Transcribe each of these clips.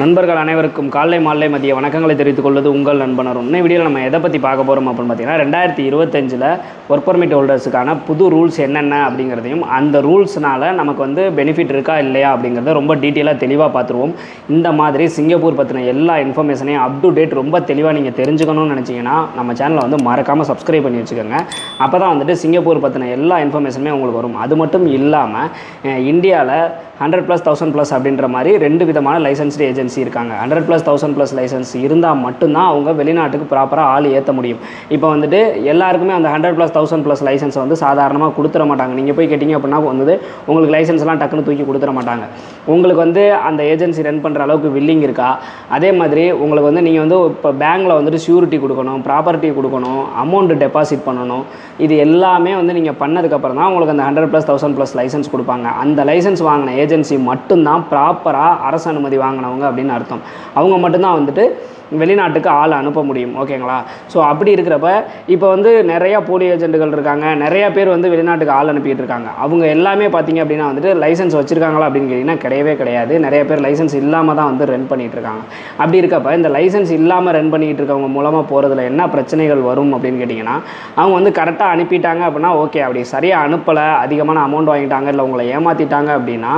நண்பர்கள் அனைவருக்கும் காலை மாலை மதிய வணக்கங்களை தெரிவித்துக் கொள்வது உங்கள் நண்பனர் இன்னும் வீடியோவில் நம்ம எதை பற்றி பார்க்க போகிறோம் அப்படின்னு பார்த்தீங்கன்னா ரெண்டாயிரத்தி இருபத்தஞ்சில் ஒர்க் பர்மிட் ஹோல்டர்ஸுக்கான புது ரூல்ஸ் என்னென்ன அப்படிங்கிறதையும் அந்த ரூல்ஸ்னால நமக்கு வந்து பெனிஃபிட் இருக்கா இல்லையா அப்படிங்கிறத ரொம்ப டீட்டெயிலாக தெளிவாக பார்த்துருவோம். இந்த மாதிரி சிங்கப்பூர் பற்றின எல்லா இன்ஃபர்மேஷனையும் அப் டு டேட் ரொம்ப தெளிவாக நீங்கள் தெரிஞ்சுக்கணும்னு நினச்சிங்கன்னா நம்ம சேனலை வந்து மறக்காமல் சப்ஸ்கிரைப் பண்ணி வச்சுக்கோங்க. அப்போ தான் வந்துட்டு சிங்கப்பூர் பற்றின எல்லா இன்ஃபர்மேஷனுமே உங்களுக்கு வரும். அது மட்டும் இல்லாமல் இந்தியாவில் ஹண்ட்ரட் ப்ளஸ் தௌசண்ட் ப்ளஸ் அப்படின்ற மாதிரி ரெண்டு விதமான லைசன்ஸ்டு ஏஜென்சி இருக்காங்க. Hundred plus thousand plus licence இருந்தால் மட்டும்தான் அவங்க வெளிநாட்டுக்கு ப்ராப்பராக ஆள் ஏற்ற முடியும். இப்போ வந்துட்டு எல்லாருக்குமே அந்த hundred plus thousand plus licence வந்து சாதாரணமாக கொடுத்துட மாட்டாங்க. நீங்கள் போய் கேட்டிங்க அப்படின்னா வந்து உங்களுக்கு லைசன்ஸ்லாம் டக்குன்னு தூக்கி கொடுத்துட மாட்டாங்க. உங்களுக்கு வந்து அந்த ஏஜென்சி ரன் பண்ணுற அளவுக்கு வில்லிங் இருக்கா? அதே மாதிரி உங்களுக்கு வந்து நீங்கள் வந்து இப்போ பேங்க்கில் வந்துட்டு ஷூரிட்டி கொடுக்கணும் ப்ராப்பர்ட்டி கொடுக்கணும் அமௌண்ட் டெபாசிட் பண்ணணும். இது எல்லாமே வந்து நீங்கள் பண்ணதுக்கப்புறம் தான் உங்களுக்கு அந்த hundred plus thousand plus licence கொடுப்பாங்க. அந்த லைசன்ஸ் வாங்கின ஏஜென்சி மட்டும்தான் ப்ராப்பராக அரசு அனுமதி வாங்கினவங்க அப்படின்னு அர்த்தம். அவங்க மட்டும்தான் வந்துட்டு வெளிநாட்டுக்கு ஆள் அனுப்ப முடியும் ஓகேங்களா ஸோ அப்படி இருக்கிறப்ப இப்போ வந்து நிறையா போலி ஏஜென்ட்டுகள் இருக்காங்க நிறையா பேர் வந்து வெளிநாட்டுக்கு ஆள் அனுப்பிட்டு இருக்காங்க. அவங்க எல்லாமே பார்த்தீங்க அப்படின்னா வந்துட்டு லைசன்ஸ் வச்சுருக்காங்களா அப்படின்னு கேட்டிங்கன்னா கிடையவே கிடையாது. நிறைய பேர் லைசன்ஸ் இல்லாமல் தான் வந்து ரன் பண்ணிகிட்டு இருக்காங்க. அப்படி இருக்கப்ப இந்த லைசன்ஸ் இல்லாமல் ரன் பண்ணிகிட்டு இருக்கவங்க மூலமாக போகிறதுல என்ன பிரச்சனைகள் வரும் அப்படின்னு கேட்டிங்கன்னா அவங்க வந்து கரெக்டாக அனுப்பிட்டாங்க அப்படின்னா ஓகே அப்படி சரியாக அனுப்பலை அதிகமான அமௌண்ட் வாங்கிட்டாங்க இல்லை உங்களை ஏமாற்றிட்டாங்க அப்படின்னா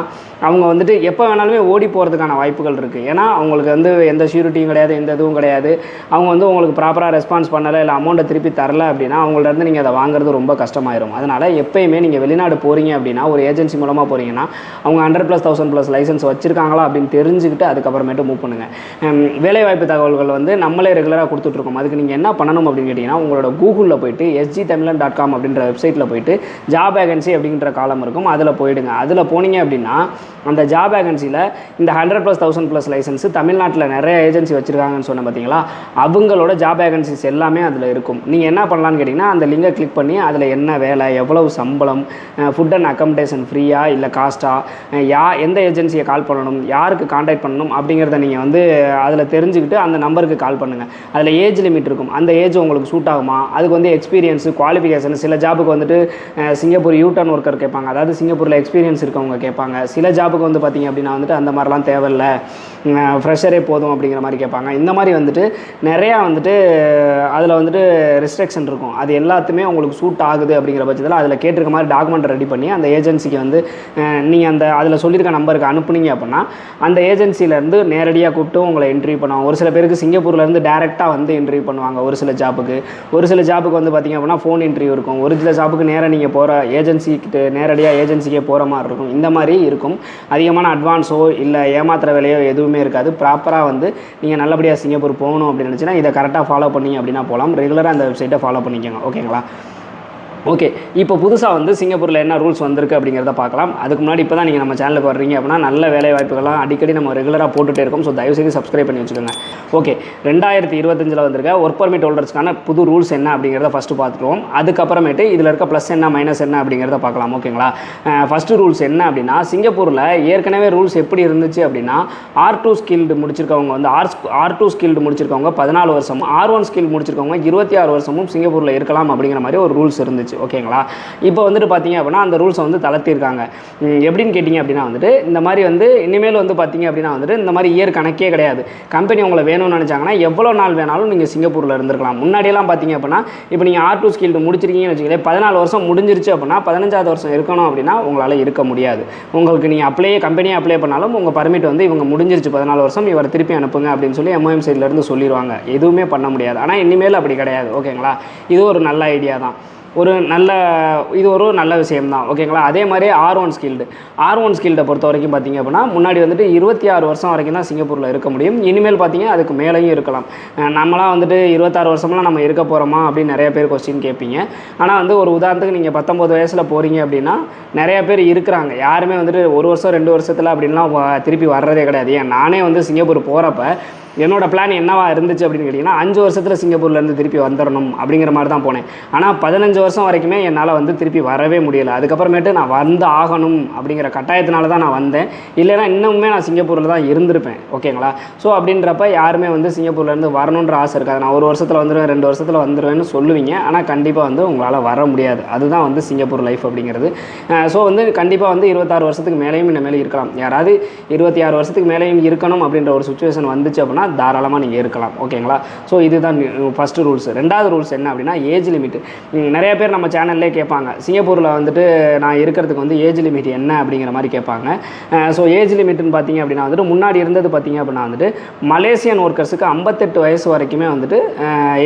அவங்க வந்துட்டு எப்போ வேணாலுமே ஓடி போகிறதுக்கான வாய்ப்புகள் இருக்குது ஏன்னா அவங்களுக்கு வந்து எந்த ஷூரிட்டியும் கிடையாது எந்த எதுவும் கிடையாது. அவங்க வந்து உங்களுக்கு ப்ராப்பராக ரெஸ்பான்ஸ் பண்ணலை இல்லை அமௌண்ட்டை திருப்பி தரல அப்படின்னா அவங்கள்ட்ட இருந்து நீங்கள் அதை வாங்குறது ரொம்ப கஷ்டமாயிரும். அதனால் எப்பயுமே நீங்கள் வெளிநாடு போகிறீங்க அப்படின்னா ஒரு ஏஜென்சி மூலமாக போகிறீங்கன்னா அவங்க hundred plus thousand plus licence வச்சிருக்காங்களா அப்படின்னு தெரிஞ்சுக்கிட்டு அதுக்கப்புறமேட்டு மூவ் பண்ணுங்கள் வேலைவாய்ப்பு தகவல்கள் வந்து நம்மளே ரெகுலராக கொடுத்துட்ருக்கோம். அதுக்கு நீங்கள் என்ன பண்ணணும் அப்படின்னு கேட்டிங்கன்னா உங்களோட கூகுளில் போயிட்டு எஸ்ஜி தமிழன் டாட் காம் அப்படின்ற வெப்சைட்டில் போயிட்டு ஜாப் வேகன்சி அப்படின்ற காலம் இருக்கும். அதில் போயிடுங்க. அதில் போனீங்க அப்படின்னா அந்த ஜாப் வேகன்சியில் இந்த hundred plus thousand plus licence தமிழ்நாட்டில் நிறைய ஏஜென்சி வச்சுருக்காங்கன்னு சொன்னேன் பார்த்தீங்களா? அவங்களோட ஜாப் வேகன்சிஸ் எல்லாமே அதில் இருக்கும். நீங்கள் என்ன பண்ணலான்னு கேட்டிங்கன்னா அந்த லிங்கை கிளிக் பண்ணி அதில் என்ன வேலை எவ்வளவு சம்பளம் ஃபுட் அண்ட் அக்கமடேஷன் ஃப்ரீயா இல்லை காஸ்ட்டாக யா எந்த ஏஜென்சியை கால் பண்ணணும் யாருக்கு காண்டாக்ட் பண்ணணும் அப்படிங்கிறத நீங்கள் வந்து அதில் தெரிஞ்சுக்கிட்டு அந்த நம்பருக்கு கால் பண்ணுங்கள் அதில் ஏஜ் லிமிட் இருக்கும். அந்த ஏஜ் உங்களுக்கு சூட் ஆகுமா? அதுக்கு வந்து எக்ஸ்பீரியன்ஸு குவாலிஃபிகேஷன் சில ஜாபுக்கு வந்துட்டு சிங்கப்பூர் யூட்டர்ன் ஒர்க்கர் கேட்பாங்க. அதாவது சிங்கப்பூரில் எக்ஸ்பீரியன்ஸ் இருக்கவங்க கேட்பாங்க. சில ஜாபுக்கு வந்து பார்த்தீங்க அப்படின்னா வந்துட்டு அந்த மாதிரிலாம் தேவையில்ல. ஃப்ரெஷரே போதும் அப்படிங்கிற மாதிரி கேட்பாங்க. இந்த மாதிரி வந்துட்டு நிறையா வந்துட்டு அதில் வந்துட்டு ரெஸ்ட்ரிக்ஷன் இருக்கும். அது எல்லாத்துமே உங்களுக்கு சூட் ஆகுது அப்படிங்கிற பட்சத்தில் அதில் கேட்டிருக்க மாதிரி டாக்குமெண்ட் ரெடி பண்ணி அந்த ஏஜென்சிக்கு வந்து நீங்கள் அந்த அதில் சொல்லியிருக்க நம்பருக்கு அனுப்புனீங்க அப்படின்னா அந்த ஏஜென்சியிலேருந்து நேரடியாக கூப்பிட்டு உங்களை இன்டர்வியூ பண்ணுவாங்க. ஒரு சில பேருக்கு சிங்கப்பூர்லேருந்து டேரெக்டாக வந்து இன்டர்வியூ பண்ணுவாங்க ஒரு சில ஜாப்புக்கு ஒரு சில ஜாபுக்கு வந்து பார்த்தீங்க அப்படின்னா ஃபோன் இன்டர்வியூ இருக்கும். ஒரு சில ஜாப்புக்கு நேராக நீங்கள் போகிற ஏஜென்சிக்கிட்ட நேரடியாக ஏஜென்சிக்கே போகிற மாதிரி இருக்கும். இந்த மாதிரி இருக்கும். அதிகமான அட்வான்ஸோ இல்லை ஏமாத்துற வேலையோ எதுவுமே இருக்காது. ப்ராப்பராக வந்து நீங்கள் நல்லபடியாக சிங்கப்பூர் போகணும் அப்படின்னு நினச்சினா இதை கரெக்டாக ஃபாலோ பண்ணி அப்படின்னா போகலாம் ரெகுலராக அந்த வெப்சைட்டை ஃபாலோ பண்ணிக்கோங்க. ஓகேங்களா ஓகே இப்போ புதுசாக வந்து சிங்கப்பூரில் என்ன ரூல்ஸ் வந்திருக்கு அப்படிங்கிறத பார்க்கலாம். அதுக்கு முன்னாடி இப்போ தான் நீங்கள் நம்ம சேனலுக்கு வர்றீங்க அப்படின்னா நல்ல வேலை வாய்ப்புகள்லாம் அடிக்கடி நம்ம ரெகுலராக போட்டுகிட்டே இருக்கோம். ஸோ தயவுசெய்து சப்ஸ்கிரைப் பண்ணி வச்சுக்கோங்க. ஓகே ரெண்டாயிரத்தி இருபத்தஞ்சில் வந்திருக்க ஒர்க் பர்மிட் ஹோல்டர்ஸ்க்கான புது ரூல்ஸ் என்ன அப்படிங்கிறத ஃபஸ்ட்டு பார்த்துருவோம் அதுக்கப்புறமேட்டு இதில் இருக்க ப்ளஸ் என்ன மைனஸ் என்ன அப்படிங்கிறத பார்க்கலாம். ஓகேங்களா ஃபஸ்ட்டு ரூல்ஸ் என்ன அப்படின்னா சிங்கப்பூரில் ஏற்கனவே ரூல்ஸ் எப்படி இருந்துச்சு அப்படின்னா ஆர் டூ ஸ்கில்டு முடிச்சிருக்கவங்க வந்து ஆர் ஆர் டூ ஸ்கில்டு முடிச்சிருக்கவங்க பதினாலு வருஷமும் ஆர் ஒன் ஸ்கில் முடிச்சிருக்கவங்க இருபத்தி ஆறு வருஷமும் சிங்கப்பூரில் இருக்கலாம் அப்படிங்கிற மாதிரி ஒரு ரூல்ஸ் இருந்துச்சு. ஓகேங்களா? இப்போ வந்துட்டு பார்த்தீங்க அப்படின்னா அந்த ரூல்ஸை வந்து தளர்த்திருக்காங்க. எப்படின்னு கேட்டிங்க அப்படின்னா வந்துட்டு இந்த மாதிரி வந்து இனிமேல் வந்து பார்த்தீங்க அப்படின்னா வந்துட்டு இந்த மாதிரி இயர் கணக்கே கிடையாது. கம்பெனி உங்களை வேணும்னு நினச்சாங்கன்னா எவ்வளோ நாள் வேணாலும் நீங்கள் சிங்கப்பூரில் இருந்திருக்கலாம். முன்னாடியெல்லாம் பார்த்தீங்க அப்படின்னா இப்போ நீங்கள் ஆர் டூ ஸ்கில்டு முடிச்சிருக்கீங்கன்னு வச்சுக்கலேன் பதினாலு வருஷம் முடிஞ்சிருச்சு அப்படின்னா பதினஞ்சாவது வருஷம் இருக்கணும் அப்படின்னா உங்களால் இருக்க முடியாது. உங்களுக்கு நீங்கள் அப்ளையே கம்பெனியே அப்ளை பண்ணாலும் உங்கள் பர்மிட் வந்து இவங்க முடிஞ்சிருச்சு பதினாலு வருஷம் இவரை திருப்பி அனுப்புங்க அப்படின்னு சொல்லி எம்ஓஎம் சைட்லேருந்து சொல்லிடுவாங்க எதுவுமே பண்ண முடியாது. ஆனால் இனிமேல் அப்படி கிடையாது ஓகேங்களா? இது ஒரு நல்ல ஐடியா தான். ஒரு நல்ல இது ஒரு நல்ல விஷயம் தான் ஓகேங்களா? அதே மாதிரி R one skilled R one ஸ்கில்டை பொறுத்த வரைக்கும் பார்த்தீங்க அப்படின்னா முன்னாடி வந்துட்டு இருபத்தி ஆறு வருஷம் வரைக்கும் தான் சிங்கப்பூரில் இருக்க முடியும். இனிமேல் பார்த்தீங்க அதுக்கு மேலேயும் இருக்கலாம். நம்மளாம் வந்துட்டு இருபத்தாறு வருஷம்லாம் நம்ம இருக்க போகிறோமா அப்படின்னு நிறைய பேர் கொஸ்டின் கேட்பீங்க. ஆனால் வந்து ஒரு உதாரணத்துக்கு நீங்கள் பத்தொம்போது வயசில் போகிறீங்க அப்படின்னா நிறைய பேர் இருக்கிறாங்க. யாருமே வந்துட்டு ஒரு வருஷம் ரெண்டு வருஷத்தில் அப்படின்லாம் வ- திருப்பி வர்றதே கிடையாது. ஏன் நானே வந்து சிங்கப்பூர் போகிறப்ப என்னோட பிளான் என்னவா இருந்துச்சு அப்படின்னு கேட்டிங்கன்னா அஞ்சு வருஷத்தில் சிங்கப்பூர்லேருந்து திருப்பி வந்துடணும் அப்படிங்கிற மாதிரி தான் போனேன். ஆனால் பதினஞ்சு வருஷம் வரைக்குமே என்னால் வந்து திருப்பி வரவே முடியலை. அதுக்கப்புறமேட்டு நான் வந்து ஆகணும் அப்படிங்கிற கட்டாயத்தினால தான் நான் வந்தேன். இல்லைன்னா இன்னுமே நான் சிங்கப்பூரில் தான் இருந்திருப்பேன். ஓகேங்களா? ஸோ அப்படின்றப்ப யாருமே வந்து சிங்கப்பூர்லேருந்து வரணுன்ற ஆசை இருக்காது. நான் ஒரு வருஷத்தில் வந்துடுவேன் ரெண்டு வருஷத்தில் வந்துடுவேன்னு சொல்லுவீங்க. ஆனால் கண்டிப்பாக வந்து உங்களால் வர முடியாது. அதுதான் வந்து சிங்கப்பூர் லைஃப் அப்படிங்கிறது. ஸோ வந்து கண்டிப்பாக வந்து இருபத்தாறு வருஷத்துக்கு மேலேயும் இந்த மேலே இருக்கலாம். யாராவது இருபத்தி ஆறு வருஷத்துக்கு மேலேயும் இருக்கணும் அப்படின்ற ஒரு சுச்சுவேஷன் வந்துச்சு அப்படின்னா தாராளமாக நீங்கள் இருக்கலாம். ஓகேங்களா? ஸோ இதுதான் ஃபஸ்ட்டு ரூல்ஸ் ரெண்டாவது ரூல்ஸ் என்ன அப்படின்னா ஏஜ் லிமிட் நிறைய பேர் நம்ம சேனல்லே கேட்பாங்க. சிங்கப்பூரில் வந்துட்டு நான் இருக்கிறதுக்கு வந்து ஏஜ் லிமிட் என்ன அப்படிங்கிற மாதிரி கேட்பாங்க. ஸோ ஏஜ் லிமிட்னு பார்த்தீங்க அப்படின்னா வந்துட்டு முன்னாடி இருந்தது பார்த்தீங்க அப்படின்னா வந்துட்டு மலேசியன் ஒர்க்கர்ஸுக்கு ஐம்பத்தெட்டு வயசு வரைக்குமே வந்துட்டு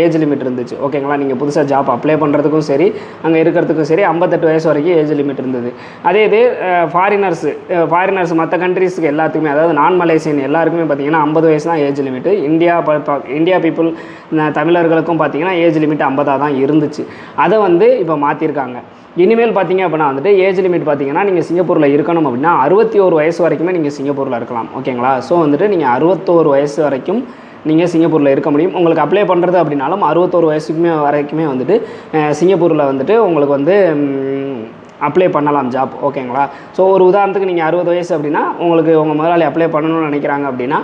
ஏஜ் லிமிட் இருந்துச்சு. ஓகேங்களா? நீங்கள் புதுசாக ஜாப் அப்ளை பண்ணுறதுக்கும் சரி அங்கே இருக்கிறதுக்கும் சரி ஐம்பத்தெட்டு வயசு வரைக்கும் ஏஜ் லிமிட் இருந்தது. அதே இது ஃபாரினர்ஸு ஃபாரினர்ஸ் மற்ற கண்ட்ரீஸுக்கு எல்லாத்துக்குமே அதாவது நான் மலேசியன் எல்லாருக்குமே பார்த்தீங்கன்னா ஐம்பது வயசு தான் ஏஜ் லிமிட்டு இந்தியா ப- இந்தியா பீப்புள் தமிழர்களுக்கும் பார்த்தீங்கன்னா ஏஜ் லிமிட் ஐம்பதாக தான் இருந்துச்சு. அதை வந்து இப்போ மாற்றிருக்காங்க இனிமேல் பார்த்தீங்க அப்படின்னா வந்துட்டு ஏஜ் லிமிட் பார்த்தீங்கன்னா நீங்கள் சிங்கப்பூரில் இருக்கணும் அப்படின்னா அறுபத்தி ஒரு வயசு வரைக்குமே நீங்கள் சிங்கப்பூரில் இருக்கலாம். ஓகேங்களா ஸோ வந்துட்டு நீங்கள் அறுபத்தோரு வயசு வரைக்கும் நீங்கள் சிங்கப்பூரில் இருக்க முடியும். உங்களுக்கு அப்ளை பண்ணுறது அப்படின்னாலும் அறுபத்தோரு வயசுக்குமே வரைக்குமே வந்துட்டு சிங்கப்பூரில் வந்துட்டு உங்களுக்கு வந்து அப்ளை பண்ணலாம் ஜாப் ஓகேங்களா ஸோ ஒரு உதாரணத்துக்கு நீங்கள் அறுபது வயசு அப்படின்னா உங்களுக்கு உங்கள் முதலாளி அப்ளை பண்ணணும்னு நினைக்கிறாங்க அப்படின்னா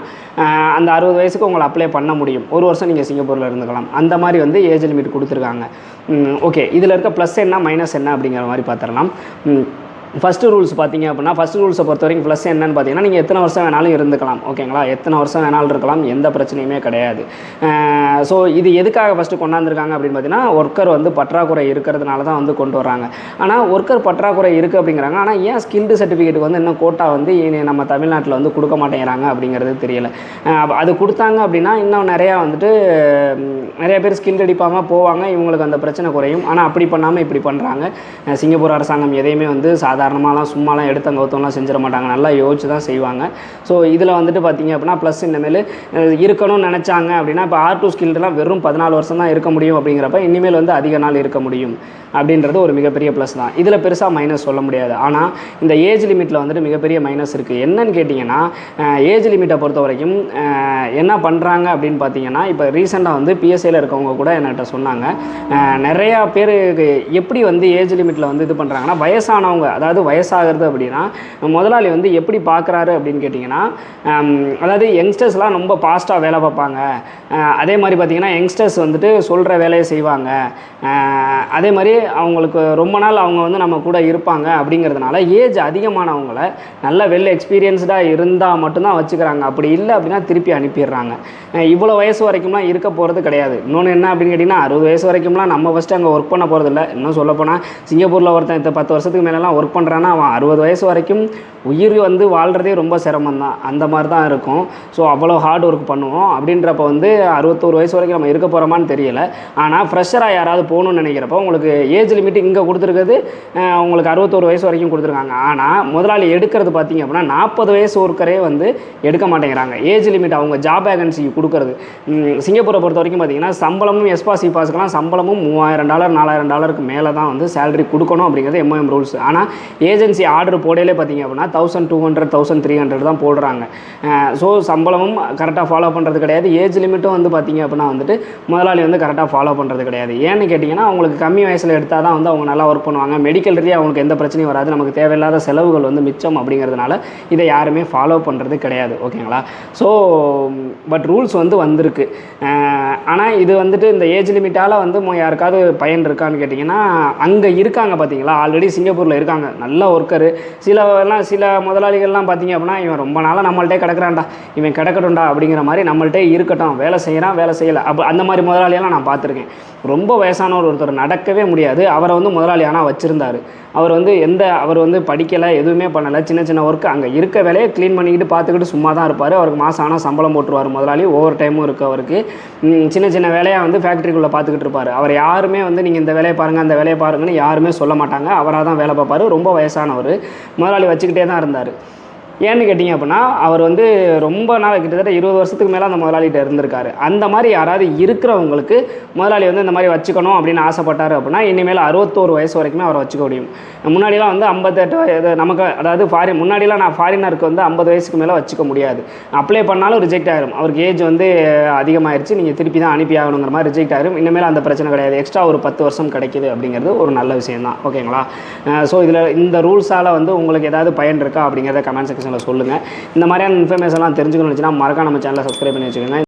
அந்த அறுபது வயசுக்கு உங்களை அப்ளை பண்ண முடியும். ஒரு வருஷம் நீங்கள் சிங்கப்பூரில் இருந்துக்கலாம். அந்த மாதிரி வந்து ஏஜ் லிமிட் கொடுத்துருக்காங்க. ஓகே இதில் இருக்க ப்ளஸ் என்ன மைனஸ் என்ன அப்படிங்கிற மாதிரி பார்த்துடலாம். ஃபஸ்ட்டு ரூல்ஸ் பார்த்தீங்க அப்படின்னா ஃபஸ்ட் ரூல்ஸை பொறுத்த வரைக்கும் ப்ளஸ் என்னன்னு பார்த்தீங்கன்னா நீங்கள் எத்தனை வருஷம் வேணாலும் இருந்துக்கலாம். ஓகேங்களா? எத்தனை வருஷம் வேணாலும் இருக்கலாம். எந்த பிரச்சனையுமே கிடையாது. ஸோ இது எதுக்காக ஃபஸ்ட்டு கொண்டாந்துருக்காங்க அப்படின்னு பார்த்தீங்கன்னா ஒர்க்கர் வந்து பற்றாக்குறை இருக்கிறதுனால தான் வந்து கொண்டு வராங்க ஆனால் ஒர்க்கர் பற்றாக்குறை இருக்குது அப்படிங்கிறாங்க. ஆனால் ஏன் ஸ்கில்டு சர்டிஃபிகேட் வந்து இன்னும் கோட்டா வந்து நம்ம தமிழ்நாட்டில் வந்து கொடுக்க மாட்டேங்கிறாங்க அப்படிங்கிறது தெரியல. அது கொடுத்தாங்க அப்படின்னா இன்னும் நிறையா வந்துட்டு நிறைய பேர் ஸ்கில் அடிப்பாமல் போவாங்க. இவங்களுக்கு அந்த பிரச்சனை குறையும். ஆனால் அப்படி பண்ணாமல் இப்படி பண்ணுறாங்க சிங்கப்பூர் அரசாங்கம் எதையுமே வந்து சாதாரணமாகலாம் சும்மாலாம் எடுத்தங்க கௌத்தம்லாம் செஞ்சிட மாட்டாங்க. நல்லா யோசிச்சு தான் செய்வாங்க. ஸோ இதில் வந்துட்டு பார்த்திங்க அப்படின்னா ப்ளஸ் இனிமேல் இருக்கணும்னு நினச்சாங்க அப்படின்னா இப்போ ஆர் டூ ஸ்கில்லாம் வெறும் பதினாலு வருஷம் தான் இருக்க முடியும் அப்படிங்கிறப்ப இனிமேல் வந்து அதிக நாள் இருக்க முடியும் அப்படின்றது ஒரு மிகப்பெரிய ப்ளஸ் தான். இதில் பெருசாக மைனஸ் சொல்ல முடியாது. ஆனால் இந்த ஏஜ் லிமிட்டில் வந்துட்டு மிகப்பெரிய மைனஸ் இருக்குது என்னன்னு கேட்டிங்கன்னா ஏஜ் லிமிட்டை பொறுத்த வரைக்கும் என்ன பண்ணுறாங்க அப்படின்னு பார்த்தீங்கன்னா இப்போ ரீசெண்டாக வந்து பிஎஸ்ஐயில் இருக்கவங்க கூட என்கிட்ட சொன்னாங்க. நிறையா பேருக்கு எப்படி வந்து ஏஜ் லிமிட்டில் வந்து இது பண்ணுறாங்கன்னா வயசானவங்க அதாவது வயசாகிறது அப்படின்னா முதலாளி வந்து எப்படி பார்க்குறாரு அப்படின்னு கேட்டிங்கன்னா அதாவது யங்ஸ்டர்ஸ்லாம் ரொம்ப ஃபாஸ்ட்டாக வேலை பார்ப்பாங்க. அதே மாதிரி பார்த்திங்கன்னா யங்ஸ்டர்ஸ் வந்துட்டு சொல்கிற வேலையை செய்வாங்க. அதே மாதிரி அவங்களுக்கு ரொம்ப நாள் அவங்க வந்து நம்ம கூட இருப்பாங்க அப்படிங்கிறதுனால ஏஜ் அதிகமானவங்கள நல்ல வெல் எக்ஸ்பீரியன்ஸ்டாக இருந்தால் மட்டும்தான் வச்சுக்கிறாங்க. அப்படி இல்லை அப்படின்னா திருப்பி அனுப்பிடுறாங்க. இவ்வளோ வயசு வரைக்கும்லாம் இருக்க போகிறது கிடையாது. இன்னொன்று என்ன அப்படின்னு கேட்டிங்கன்னா அறுபது வயசு வரைக்கும்லாம் நம்ம ஃபஸ்ட்டு அங்கே ஒர்க் பண்ண போகிறதில்ல இன்னும் சொல்லப்போனால் சிங்கப்பூரில் ஒருத்தன் இந்த பத்து வருஷத்துக்கு மேலெலாம் ஒர்க் பண்ணுறான்னா அவன் அறுபது வயசு வரைக்கும் உயிர் வந்து வாழ்கிறதே ரொம்ப சிரமம் தான் அந்த மாதிரி தான் இருக்கும். ஸோ அவ்வளோ ஹார்ட் ஒர்க் பண்ணுவோம். அப்படின்றப்ப வந்து அறுபத்தோரு வயசு வரைக்கும் நம்ம இருக்க போகிறோமான்னு தெரியல. ஆனால் ஃப்ரெஷராக யாராவது போகணும்னு நினைக்கிறப்போ உங்களுக்கு ஏஜ் லிமிட் இங்கே கொடுத்துருக்கிறது உங்களுக்கு அறுபத்தோரு வயசு வரைக்கும் கொடுத்துருக்காங்க. ஆனால் முதலாளி எடுக்கிறது பார்த்திங்க அப்படின்னா நாற்பது வயசு ஒருக்கரே வந்து எடுக்க மாட்டேங்கிறாங்க. ஏஜ் லிமிட் அவங்க ஜாப் வேகன்சி கொடுக்குறது. சிங்கப்பூரை பொறுத்த வரைக்கும் பார்த்தீங்கன்னா சம்பளமும் எஸ்பா சிபாஸ்க்கெலாம் சம்பளமும் மூவாயிரம் டாலர் நாலாயிரம் டாலருக்கு மேலே தான் வந்து சேலரி கொடுக்கணும் அப்படிங்கிறது எம்ஓஎம் ரூல்ஸ் ஆனால் ஏஜென்சி ஆர்டர் போடையிலே பார்த்தீங்க அப்படின்னா thousand two hundred thousand three hundred தான் போடுறாங்க. ஸோ சம்பளமும் கரெக்டாக ஃபாலோ பண்ணுறது கிடையாது. ஏஜ் லிமிட்டும் வந்து பார்த்தீங்க அப்படின்னா வந்துட்டு முதலாளி வந்து கரெக்டாக ஃபாலோ பண்ணுறது கிடையாது. ஏன்னு கேட்டிங்கன்னா அவங்களுக்கு கம்மி வயசில் எடுத்தால் தான் வந்து அவங்க நல்லா ஒர்க் பண்ணுவாங்க. மெடிக்கல் ரீதியாக அவங்களுக்கு எந்த பிரச்சனையும் வராது. நமக்கு தேவையில்லாத செலவுகள் வந்து மிச்சம் அப்படிங்கிறதுனால இதை யாருமே ஃபாலோ பண்ணுறது கிடையாது. ஓகேங்களா ஸோ பட் ரூல்ஸ் வந்து வந்திருக்கு. ஆனால் இது வந்துட்டு இந்த ஏஜ் லிமிட்டால் வந்து யாருக்காவது பயன் இருக்கான்னு கேட்டிங்கன்னா அங்கே இருக்காங்க பார்த்தீங்களா? ஆல்ரெடி சிங்கப்பூரில் இருக்காங்க. நல்ல ஒர்க்கரு சில எல்லாம் சில முதலாளிகள்லாம் பார்த்தீங்க அப்படின்னா இவன் ரொம்ப நாளாக நம்மள்ட்டே கிடக்குறான்டா. இவன் கிடக்கட்டும்டா அப்படிங்கிற மாதிரி நம்மள்கிட்ட இருக்கட்டும். வேலை செய்கிறான் வேலை செய்யலை. அப்போ அந்த மாதிரி முதலாளியெல்லாம் நான் பார்த்துருக்கேன். ரொம்ப வயசானவர் ஒருத்தர் நடக்கவே முடியாது. அவரை வந்து முதலாளி ஆனால் வச்சுருந்தாரு. அவர் வந்து எந்த அவர் வந்து படிக்கலை எதுவுமே பண்ணலை சின்ன சின்ன ஒர்க்கு அங்கே இருக்க வேலையை க்ளீன் பண்ணிக்கிட்டு பார்த்துக்கிட்டு சும்மா தான் இருப்பார். அவருக்கு மாதம் ஆனால் சம்பளம் போட்டுருவார் முதலாளி. ஓவர் டைமும் இருக்குது அவருக்கு. சின்ன சின்ன வேலையாக வந்து ஃபேக்ட்ரிக்குள்ளே பார்த்துக்கிட்டு இருப்பார். அவர் யாருமே வந்து நீங்கள் இந்த வேலையை பாருங்கள் அந்த வேலையை பாருங்கன்னு யாருமே சொல்ல மாட்டாங்க. அவராக தான் வேலை பார்ப்பார். ரொம்ப வயசானவர். முதலாளி வச்சுக்கிட்டே தான் இருந்தார். ஏன்னு கேட்டிங்க அப்படின்னா அவர் வந்து ரொம்ப நாள் கிட்டத்தட்ட இருபது வருஷத்துக்கு மேலே அந்த முதலாளிகிட்ட இருந்திருக்காரு. அந்த மாதிரி யாராவது இருக்கிறவங்களுக்கு முதலாளி வந்து இந்த மாதிரி வச்சுக்கணும் அப்படின்னு ஆசைப்பட்டார் அப்படின்னா இனிமேல் அறுபத்தோரு வயசு வரைக்குமே அவரை வச்சுக்க முடியும். முன்னாடிலாம் வந்து ஐம்பத்தெட்டு இது நமக்கு அதாவது ஃபாரின் முன்னாடிலாம் நான் ஃபாரினருக்கு வந்து ஐம்பது வயசுக்கு மேலே வச்சுக்க முடியாது. அப்ளை பண்ணாலும் ரிஜெக்ட் ஆகிரும் அவருக்கு ஏஜ் வந்து அதிகமாயிருச்சு. நீங்கள் திருப்பி தான் அனுப்பி ஆகணுங்கிற மாதிரி ரிஜெக்ட் ஆகிரும் இனிமேல் அந்த பிரச்சனை கிடையாது. எக்ஸ்ட்ரா ஒரு பத்து வருஷம் கிடைக்குது அப்படிங்கிறது ஒரு நல்ல விஷயம் தான் ஓகேங்களா ஸோ இதில் இந்த ரூல்ஸால் வந்து உங்களுக்கு ஏதாவது பயன் இருக்கா அப்படிங்கிறத கமெண்ட் செக்ஷன் செக்ஷனில் சொல்லுங்கள் இந்த மாதிரியான இன்ஃபர்மேஷன்லாம் தெரிஞ்சுக்கணும்னு வச்சுன்னா மறக்காம நம்ம சேனலை சப்ஸ்கிரைப் பண்ணி வச்சுக்கோங்க.